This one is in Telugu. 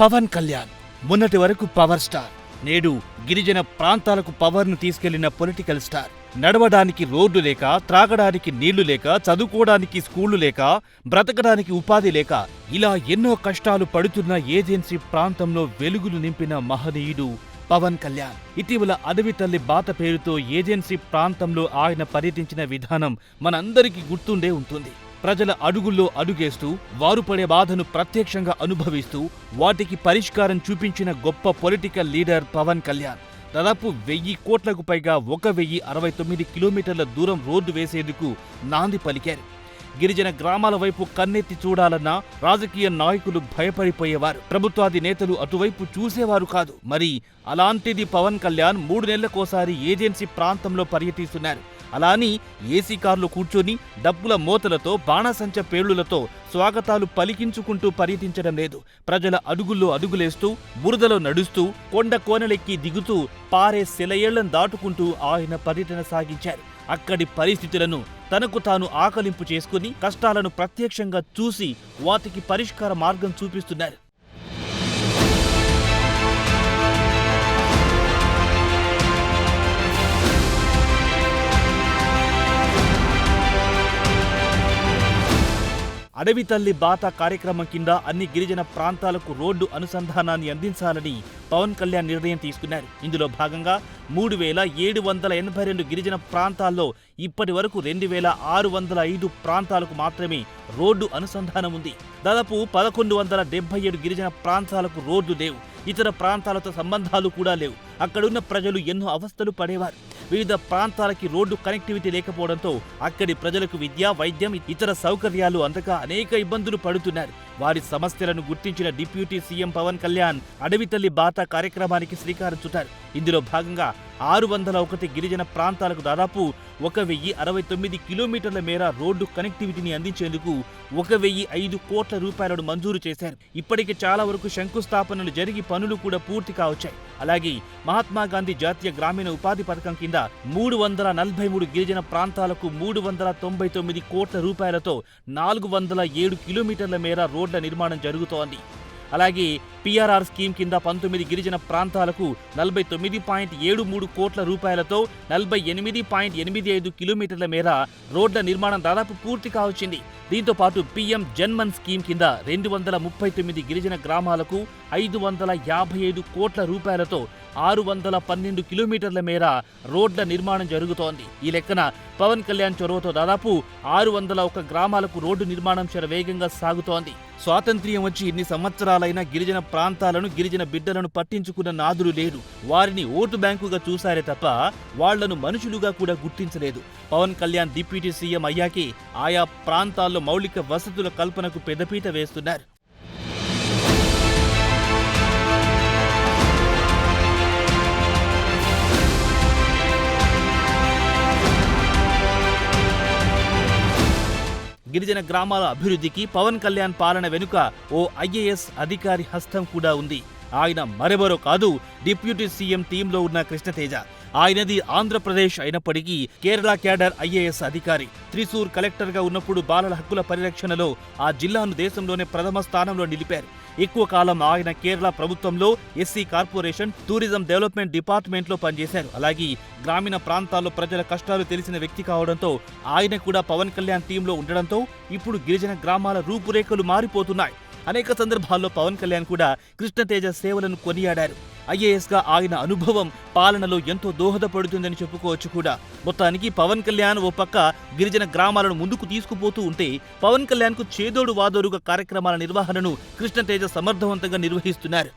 పవన్ కళ్యాణ్. మొన్నటి వరకు పవర్ స్టార్. నేడు గిరిజన ప్రాంతాలకు పవర్ను తీసుకెళ్ళిన పొలిటికల్ స్టార్. నడవడానికి రోడ్డు లేక త్రాగడానికి నీళ్ళు లేక చదువుకోవడానికి స్కూళ్ళు లేక బ్రతకడానికి ఉపాధి లేక ఇలా ఎన్నో కష్టాలు పడుతున్న ఏజెన్సీ ప్రాంతంలో వెలుగులు నింపిన మహనీయుడు పవన్ కళ్యాణ్. ఇటీవల అడవి తల్లి బాత పేరుతో ఏజెన్సీ ప్రాంతంలో ఆయన పర్యటించిన విధానం మనందరికీ గుర్తుండే ఉంటుంది. ప్రజల అడుగుల్లో అడుగేస్తూ వారు పడే బాధను ప్రత్యక్షంగా అనుభవిస్తూ వాటికి పరిష్కారం చూపించిన గొప్ప పొలిటికల్ లీడర్ పవన్ కళ్యాణ్. దాదాపు వెయ్యి కోట్లకు పైగా ఒక వెయ్యి అరవై తొమ్మిది కిలోమీటర్ల దూరం రోడ్డు వేసేందుకు నాంది పలికారు. గిరిజన గ్రామాల వైపు కన్నెత్తి చూడాలన్నా రాజకీయ నాయకులు భయపడిపోయేవారు. ప్రభుత్వాది నేతలు అటువైపు చూసేవారు కాదు. మరి అలాంటిది పవన్ కళ్యాణ్ మూడు నెలలకోసారి ఏజెన్సీ ప్రాంతంలో పర్యటిస్తున్నారు. అలా అని ఏసీ కార్లు కూర్చొని డబ్బుల మోతలతో బాణసంచ పేలులతో స్వాగతాలు పలికించుకుంటూ పర్యటించడం లేదు. ప్రజల అడుగుల్లో అడుగులేస్తూ బురదలో నడుస్తూ కొండ కోనలెక్కి దిగుతూ పారే శిలయేళ్ళను దాటుకుంటూ ఆయన పర్యటన సాగించారు. అక్కడి పరిస్థితులను తనకు తాను ఆకలింపు చేసుకుని కష్టాలను ప్రత్యక్షంగా చూసి వాటికి పరిష్కార మార్గం చూపిస్తున్నారు. అడవి తల్లి బాత కార్యక్రమం కింద అన్ని గిరిజన ప్రాంతాలకు రోడ్డు అనుసంధానాన్ని అందించాలని పవన్ కళ్యాణ్ నిర్ణయం తీసుకున్నారు. ఇందులో భాగంగా మూడు వేల ఏడు వందల ఎనభై రెండు గిరిజన ప్రాంతాల్లో ఇప్పటి వరకు రెండు వేల ఆరు వందల ఐదు ప్రాంతాలకు మాత్రమే రోడ్డు అనుసంధానం ఉంది. దాదాపు పదకొండు వందల డెబ్బై ఏడు గిరిజన ప్రాంతాలకు రోడ్లు లేవు. ఇతర ప్రాంతాలతో సంబంధాలు కూడా లేవు. అక్కడున్న ప్రజలు ఎన్నో అవస్థలు పడేవారు. వివిధ ప్రాంతాలకి రోడ్డు కనెక్టివిటీ లేకపోవడంతో అక్కడి ప్రజలకు విద్య వైద్యం ఇతర సౌకర్యాలు అందక అనేక ఇబ్బందులు పడుతున్నారు. వారి సమస్యలను గుర్తించిన డిప్యూటీ సీఎం పవన్ కళ్యాణ్ అడవి తల్లి బాత కార్యక్రమానికి శ్రీకారం చుట్టారు. ఇందులో భాగంగా ఆరు వందల ఒకటి గిరిజన ప్రాంతాలకు దాదాపు ఒక వెయ్యి అరవై తొమ్మిది కిలోమీటర్ల మేర రోడ్డు కనెక్టివిటీని అందించేందుకు ఒక వెయ్యి ఐదు కోట్ల రూపాయలను మంజూరు చేశారు. ఇప్పటికే చాలా వరకు శంకుస్థాపనలు జరిగి పనులు కూడా పూర్తి కావచ్చాయి. అలాగే మహాత్మా గాంధీ జాతీయ గ్రామీణ ఉపాధి పథకం కింద మూడు వందల నలభై మూడు గిరిజన ప్రాంతాలకు మూడు వందల తొంభై తొమ్మిది కోట్ల రూపాయలతో నాలుగు వందల ఏడు కిలోమీటర్ల మేర రోడ్ల నిర్మాణం జరుగుతోంది. అలాగే పిఆర్ఆర్ స్కీమ్ కింద పంతొమ్మిది గిరిజన ప్రాంతాలకు నలభై తొమ్మిది పాయింట్ ఏడు మూడు కోట్ల రూపాయలతో నలభై ఎనిమిది పాయింట్ ఎనిమిది ఐదు కిలోమీటర్ల మేర రోడ్ల నిర్మాణం దాదాపు పూర్తి కావచ్చింది. దీంతో పాటు పీఎం జన్మన్ స్కీమ్ కింద రెండు వందల ముప్పై తొమ్మిది గిరిజన గ్రామాలకు ఐదు వందల యాభై ఐదు కోట్ల రూపాయలతో ఆరు వందల పన్నెండు కిలోమీటర్ల మేర రోడ్ల నిర్మాణం జరుగుతోంది. ఈ లెక్కన పవన్ కళ్యాణ్ చొరవతో దాదాపు ఆరు వందల ఒక గ్రామాలకు రోడ్డు నిర్మాణం శరవేగంగా సాగుతోంది. స్వాతంత్ర్యం వచ్చి ఇన్ని సంవత్సరాలైనా గిరిజన ప్రాంతాలను గిరిజన బిడ్డలను పట్టించుకున్న నాదులు లేడు వారిని ఓటు బ్యాంకుగా చూశారే తప్ప వాళ్ళను మనుషులుగా కూడా గుర్తించలేదు. పవన్ కళ్యాణ్ డిప్యూటీ సీఎం అయ్యాకే ఆయా ప్రాంతాల్లో మౌలిక వసతుల కల్పనకు పెద్దపీట వేస్తున్నారు. గిరిజన గ్రామాల అభివృద్ధికి పవన్ కళ్యాణ్ పాలన వెనుక ఓ ఐఏఎస్ అధికారి హస్తం కూడా ఉంది. ఆయన మరెవరో కాదు డిప్యూటీ సీఎం టీంలో ఉన్న కృష్ణతేజ. ఆయనది ఆంధ్రప్రదేశ్ అయినప్పటికీ కేరళ క్యాడర్ ఐఏఎస్ అధికారి. త్రిశూర్ కలెక్టర్గా ఉన్నప్పుడు బాలల హక్కుల పరిరక్షణలో ఆ జిల్లాను దేశంలోనే ప్రథమ స్థానంలో నిలిపారు. ఎక్కువ కాలం ఆయన కేరళ ప్రభుత్వంలో ఎస్సీ కార్పొరేషన్ టూరిజం డెవలప్మెంట్ డిపార్ట్మెంట్లో పనిచేశారు. అలాగే గ్రామీణ ప్రాంతాల్లో ప్రజల కష్టాలు తెలిసిన వ్యక్తి కావడంతో ఆయన కూడా పవన్ కళ్యాణ్ టీంలో ఉండడంతో ఇప్పుడు గిరిజన గ్రామాల రూపురేఖలు మారిపోతున్నాయి. అనేక సందర్భాల్లో పవన్ కళ్యాణ్ కూడా కృష్ణతేజ సేవలను కొనియాడారు. ఐఏఎస్గా ఆయన అనుభవం పాలనలో ఎంతో దోహదపడుతుందని చెప్పుకోవచ్చు కూడా. మొత్తానికి పవన్ కళ్యాణ్ ఓ పక్క గిరిజన గ్రామాలను ముందుకు తీసుకుపోతూ ఉంటే పవన్ కళ్యాణ్కు చేదోడు వాదోడుగా కార్యక్రమాల నిర్వహణను కృష్ణతేజ సమర్థవంతంగా నిర్వహిస్తున్నారు.